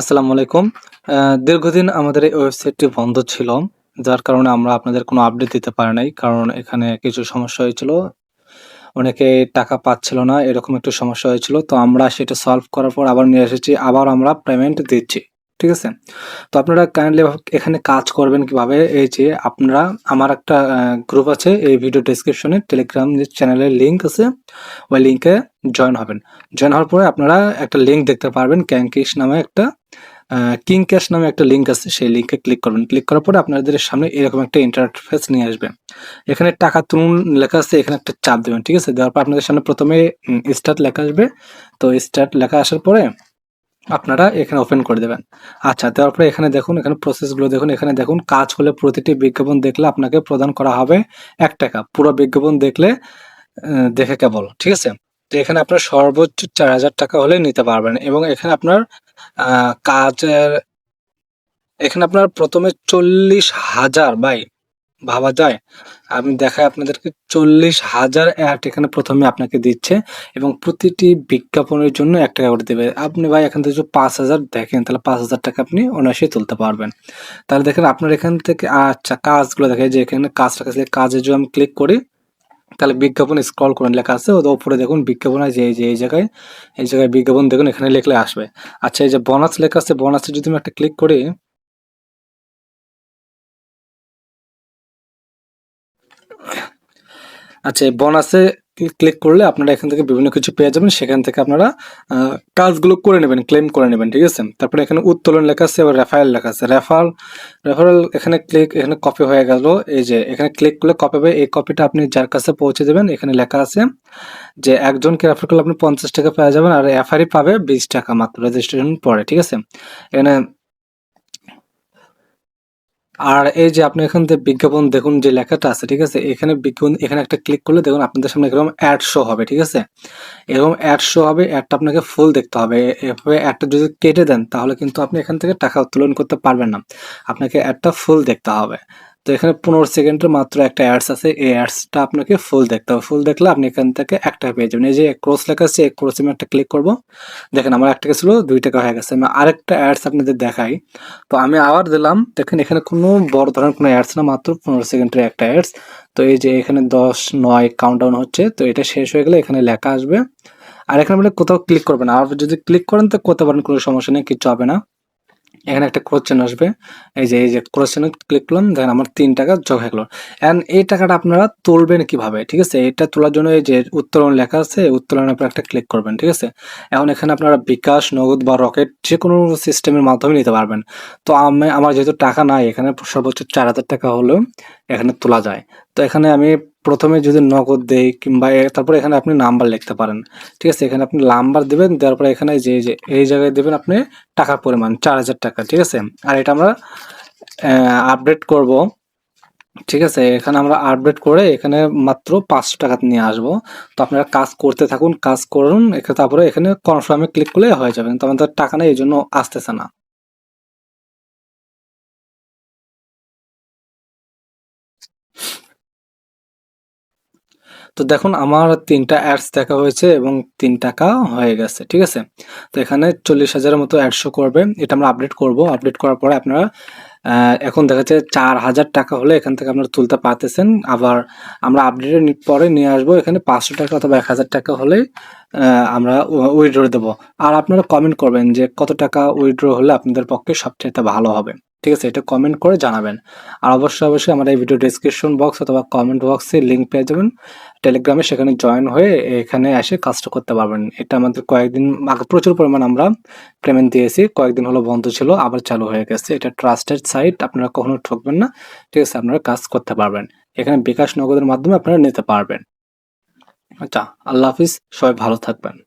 আসসালামু আলাইকুম। দীর্ঘদিন আমাদের এই ওয়েবসাইটটি বন্ধ ছিল। যার কারণে আমরা আপনাদের কোনো আপডেট দিতে পারি নাই। কারণ এখানে কিছু সমস্যা হয়েছিল। অনেকে টাকা পাচ্ছিল না, এরকম একটু সমস্যা হয়েছিল। তো আমরা সেটা সলভ করার পর আবার নিয়ে এসেছি। আবার আমরা পেমেন্ট দিচ্ছি। ঠিক আছে? তো আপনারা কাইন্ডলি এখানে কাজ করবেন কীভাবে? এই যে আপনারা আমার একটা গ্রুপ আছে এই ভিডিও ডেসক্রিপশনে টেলিগ্রাম যে চ্যানেলের লিঙ্ক আছে, ওই লিঙ্কে জয়েন হবেন। জয়েন হওয়ার পরে আপনারা একটা লিঙ্ক দেখতে পারবেন ক্যাঙ্কিশ নামে একটা কিং ক্যাশ নামে একটা লিঙ্ক আছে সেই লিঙ্কে ক্লিক করবেন। ক্লিক করার পরে আপনাদের সামনে এরকম একটা ইন্টারফেস নিয়ে আসবে। এখানে টাকা তুলুন লেখা আছে এখানে একটা চাপ দেবেন ঠিক আছে? দেওয়ার পর আপনাদের সামনে ১ম এ স্টার্ট লেখা আসবে। তো স্টার্ট লেখা আসার পরে আপনারা এখানে ওপেন করে দেবেন। আচ্ছা দেওয়ার পরে এখানে দেখুন, এখানে প্রসেসগুলো দেখুন। এখানে দেখুন কাজ হলে প্রতিটি বিজ্ঞাপন দেখলে আপনাকে প্রদান করা হবে এক টাকা পুরো বিজ্ঞাপন দেখলে দেখে কেবল। ঠিক আছে? তো এখানে আপনার সর্বোচ্চ ৳৪,০০০ হলে নিতে পারবেন এবং এখানে আপনার কাজের এখানে আপনার ১ম এ ৪০,০০০ ভাই ভাবা যায়? আমি দেখাই আপনাদেরকে ৪০,০০০ অ্যাড এখানে প্রথমে আপনাকে দিচ্ছে এবং প্রতিটি বিজ্ঞাপনের জন্য ৳১ করে দেবে। আপনি ভাই এখান থেকে যদি ৫,০০০ দেখেন তাহলে ৳৫,০০০ আপনি অনায়াসেই তুলতে পারবেন। তাহলে দেখেন আপনার এখান থেকে আচ্ছা কাজগুলো দেখেন যে এখানে কাজ আছে কাজে যদি আমি ক্লিক করি তাহলে বিজ্ঞাপন স্ক্রল করুন লেখা আছে ওদের উপরে দেখুন বিজ্ঞাপন আছে এই যে এই জায়গায়, এই জায়গায় বিজ্ঞাপন দেখুন এখানে লেখলে আসবে। আচ্ছা এই যে বোনাস লেখা আছে বোনাসে যদি আমি একটা ক্লিক করি আচ্ছা এই বোনাসে ক্লিক করলে আপনারা এখান থেকে বিভিন্ন কিছু পেয়ে যাবেন। সেখান থেকে আপনারা কাজগুলো করে নেবেন, ক্লেম করে নেবেন। ঠিক আছে? তারপরে এখানে উত্তোলন লেখা আছে এবার রেফারেল লেখা আছে। রেফার রেফারেল এখানে ক্লিক এখানে কপি হয়ে গেল। এই যে এখানে ক্লিক করলে কপি হবে। এই কপিটা আপনি যার কাছে পৌঁছে দেবেন। এখানে লেখা আছে যে একজনকে রেফার করলে আপনি ৳৫০ পেয়ে যাবেন আর রেফারি পাবে ৳২০ মাত্র রেজিস্ট্রেশন পরে। ঠিক আছে? এখানে আর এই যে আপনি এখান থেকে বিজ্ঞাপন দেখুন যে লেখাটা আছে, ঠিক আছে? এখানে বিজ্ঞাপন এখানে একটা ক্লিক করলে দেখুন আপনাদের সামনে এরকম অ্যাড শো হবে, ঠিক আছে? এরকম অ্যাড শো হবে, অ্যাডটা আপনাকে ফুল দেখতে হবে। এভাবে অ্যাডটা যদি কেটে দেন তাহলে কিন্তু আপনি এখান থেকে টাকা উত্তোলন করতে পারবেন না। আপনাকে অ্যাডটা ফুল দেখতে হবে। তো এখানে ১৫ সেকেন্ডের মাত্র একটা অ্যাডস আছে। এই অ্যাডসটা আপনাকে ফুল দেখতে হবে। ফুল দেখলে আপনি এখান থেকে ৳১ পেয়ে যাবেন। এই যে ক্রস লেখা আছে এই ক্রসে আমি একটা ক্লিক করব দেখেন আমার ৳১ ছিল দুই টাকা হয়ে গেছে। আমি আরেকটা অ্যাডস আপনাদের দেখাই। তো আমি আবার দিলাম। দেখেন এখানে কোনো বড় ধরনের কোনো অ্যাডস না মাত্র ১৫ সেকেন্ডের একটা অ্যাডস। তো এই যে এখানে ১০, ৯ কাউন্টডাউন হচ্ছে। তো এটা শেষ হয়ে গেলে এখানে লেখা আসবে। আর এখানে আপনি কোথাও ক্লিক করবেন। আর যদি ক্লিক করেন তো করতে পারেন কোনো সমস্যা নেই, কিছু হবে না। এখানে একটা ক্রস চিহ্ন আসবে। এই যে এই যে ক্রস ক্লিক করলাম দেখেন আমার ৳৩ যোগ হয়ে গেল। অ্যান্ড এই টাকাটা আপনারা তুলবেন কীভাবে? ঠিক আছে? এটা তোলার জন্য এই যে উত্তোলন লেখা আছে, উত্তোলনের উপর একটা ক্লিক করবেন। ঠিক আছে? এখন এখানে আপনারা বিকাশ, নগদ বা রকেট যে কোনো সিস্টেমের মাধ্যমে নিতে পারবেন। তো আমি আমার যেহেতু টাকা নাই এখানে সর্বোচ্চ ৳৪,০০০ হলেও এখানে তোলা যায়। তো এখানে আমি ১ম এ যদি নগদ দেই কিংবা তারপরে এখানে আপনি নাম্বার লিখতে পারেন। ঠিক আছে? এখানে আপনি নাম্বার দেবেন দেওয়ার পরে এখানে যে যে এই জায়গায় দেবেন আপনি টাকার পরিমাণ ৳৪,০০০ ঠিক আছে? আর এটা আমরা আপডেট করব। ঠিক আছে? এখানে আমরা আপডেট করে এখানে মাত্র ৳৫০০ নিয়ে আসব। তো আপনারা কাজ করতে থাকুন, কাজ করুন। তারপরে এখানে কনফার্মে ক্লিক করলে হয়ে যাবে। তো আমাদের টাকা নেই এই জন্য আসতেছে না। তো দেখুন আমার তিনটা অ্যাডস দেখা হয়েছে এবং তিন টাকা হয়ে গেছে। ঠিক আছে? তো এখানে চল্লিশ হাজারের মতো অ্যাড শো করবে। এটা আমরা আপডেট করব। আপডেট করার পরে আপনারা এখন দেখা যাচ্ছে ৳৪,০০০ হলে এখান থেকে আপনারা তুলতে পারতেছেন। আবার আমরা আপডেটের পরে নিয়ে আসব এখানে ৳৫০০ অথবা ৳১,০০০ হলেই আ আমরা উ দেবো আর আপনারা কমেন্ট করবেন যে কত টাকা উইথড্র হলে আপনাদের পক্ষে সবচাইতে ভালো হবে। ঠিক আছে? এটা কমেন্ট করে জানাবেন। আর অবশ্যই, অবশ্যই আমার এই ভিডিও ডেসক্রিপশন বক্স অথবা কমেন্ট বক্সে লিংক পেয়ে যাবেন টেলিগ্রামে সেখানে জয়েন হয়ে এখানে এসে কাজটা করতে পারবেন। এটা আমাদের কয়েকদিন আগে প্রচুর পরিমাণ আমরা পেমেন্ট দিয়েছি। কয়েকদিন হলো বন্ধ ছিল আবার চালু হয়ে গেছে। এটা ট্রাস্টেড সাইট আপনারা কখনো ঠকবেন না। ঠিক আছে? আপনারা কাজ করতে পারবেন। এখানে বিকাশ নগদের মাধ্যমে আপনারা নিতে পারবেন। আচ্ছা, আল্লাহ হাফিজ। সবাই ভালো থাকবেন।